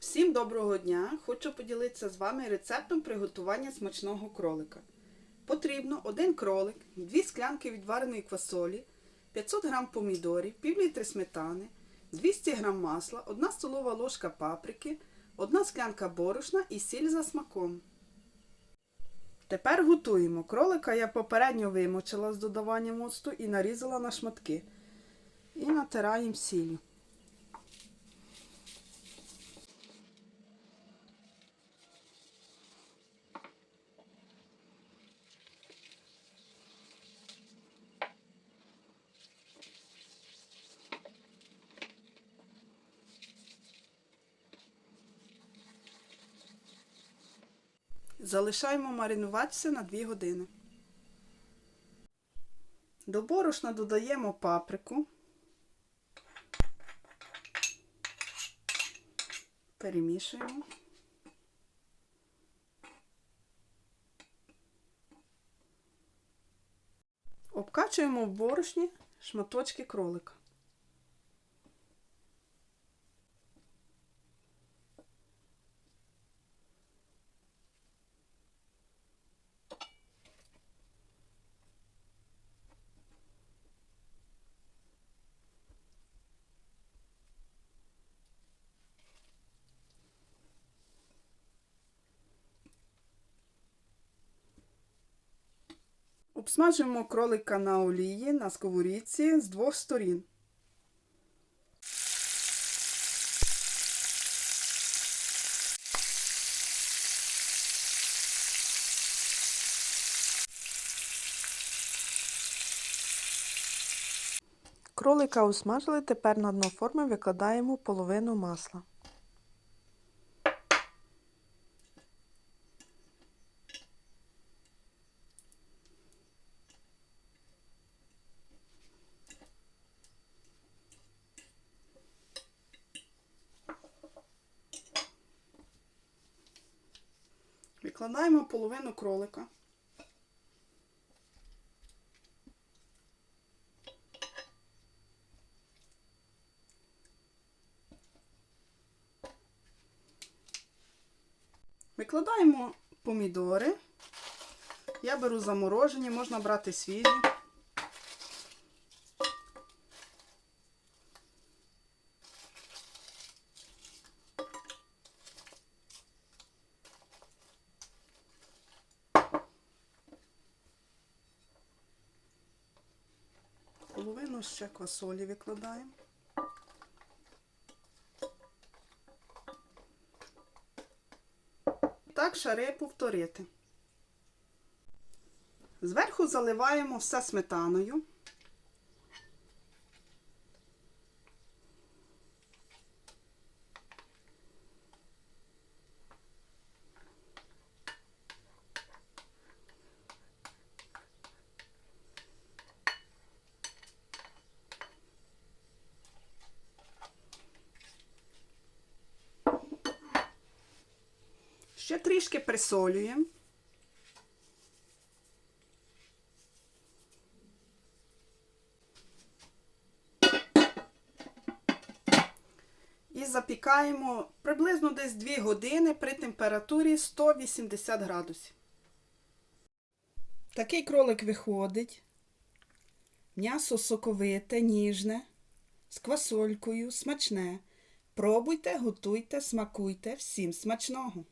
Всім доброго дня! Хочу поділитися з вами рецептом приготування смачного кролика. Потрібно один кролик, 2 склянки відвареної квасолі, 500 г помідорів, пів літри сметани, 200 г масла, 1 столова ложка паприки, 1 склянка борошна і сіль за смаком. Тепер готуємо. Кролика я попередньо вимочила з додаванням оцту і нарізала на шматки. І натираємо сіллю. Залишаємо маринуватися на 2 години. До борошна додаємо паприку. Перемішуємо. Обкачуємо в борошні шматочки кролика. Обсмажуємо кролика на олії на сковорідці з двох сторін. Кролика усмажили, тепер на дно форми викладаємо половину масла. Викладаємо половину кролика. Викладаємо помідори. Я беру заморожені, можна брати свіжі. Половину ще квасолі викладаємо. Так шари повторити. Зверху заливаємо все сметаною. Ще трішки присолюємо. І запікаємо приблизно десь 2 години при температурі 180 градусів. Такий кролик виходить. М'ясо соковите, ніжне, з квасолькою, смачне. Пробуйте, готуйте, смакуйте. Всім смачного!